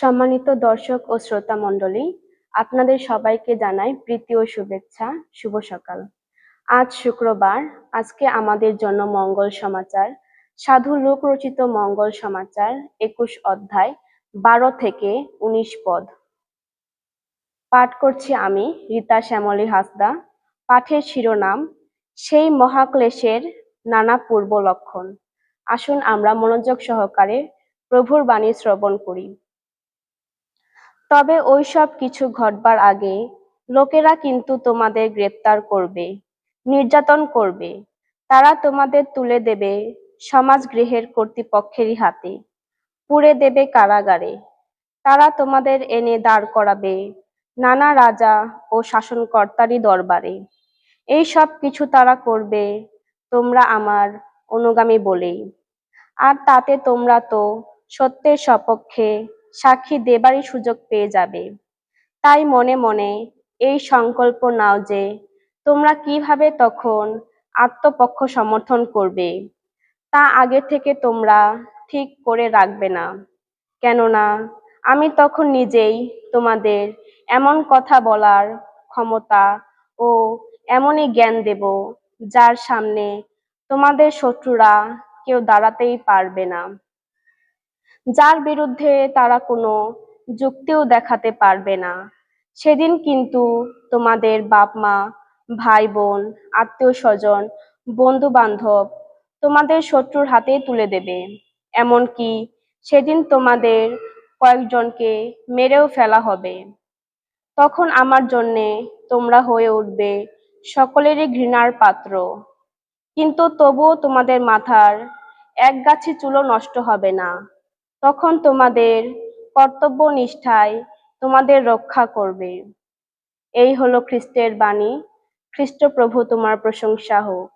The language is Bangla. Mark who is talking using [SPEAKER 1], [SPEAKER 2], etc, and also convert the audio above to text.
[SPEAKER 1] সম্মানিত দর্শক ও শ্রোতা মণ্ডলী, আপনাদের সবাইকে জানাই প্রীতি ও শুভেচ্ছা, শুভ সকাল। আজ শুক্রবার, আজকে আমাদের জন্য মঙ্গল সমাচার, সাধু লোক রচিত মঙ্গল সমাচার, একুশ অধ্যায়, বারো থেকে উনিশ পদ। পাঠ করছি আমি রীতা শ্যামলী হাসদা। পাঠের শিরোনাম, সেই মহাক্লেশের নানা পূর্ব লক্ষণ আসুন আমরা মনোযোগ সহকারে প্রভুর বাণী শ্রবণ করি। তবে ওইসব কিছু ঘটবার আগে লোকেরা কিন্তু তোমাদের গ্রেপ্তার করবে, নির্যাতন করবে। তারা তোমাদের তুলে দেবে সমাজ গৃহের কর্তৃপক্ষেরই হাতে, পুড়ে দেবে কারাগারে। তারা তোমাদের এনে দাঁড় করাবে নানা রাজা ও শাসনকর্তারই দরবারে। এই সব কিছু তারা করবে তোমরা আমার অনুগামী বলেই। আর তাতে তোমরা তো সত্যের সপক্ষে সাক্ষী দেবারই সুযোগ পেয়ে যাবে। তাই মনে মনে এই সংকল্প নাও যে তোমরা কীভাবে তখন আত্মপক্ষ সমর্থন করবে, তা আগে থেকে তোমরা ঠিক করে রাখবে না। কেননা আমি তখন নিজেই তোমাদের এমন কথা বলার ক্ষমতা ও এমনই জ্ঞান দেব যার সামনে তোমাদের শত্রুরা কেউ দাঁড়াতেই পারবে না। যার বিরুদ্ধে তারা কোনো যুক্তিও দেখাতে পারবে না। সেদিন কিন্তু তোমাদের বাপ মা ভাই বোন আত্মীয় স্বজন বন্ধু বান্ধব তোমাদের শত্রুর হাতে তুলে দেবে। এমনকি সেদিন তোমাদের কয়েকজনকে মেরেও ফেলা হবে। তখন আমার জন্যে তোমরা হয়ে উঠবে সকলেরই ঘৃণার পাত্র। কিন্তু তবুও তোমাদের মাথার এক গাছি চুলো নষ্ট হবে না। তখন তোমাদের কর্তব্য নিষ্ঠায় তোমাদের রক্ষা করবে। এই হলো খ্রিস্টের বাণী। খ্রিস্টপ্রভু তোমার প্রশংসা হোক।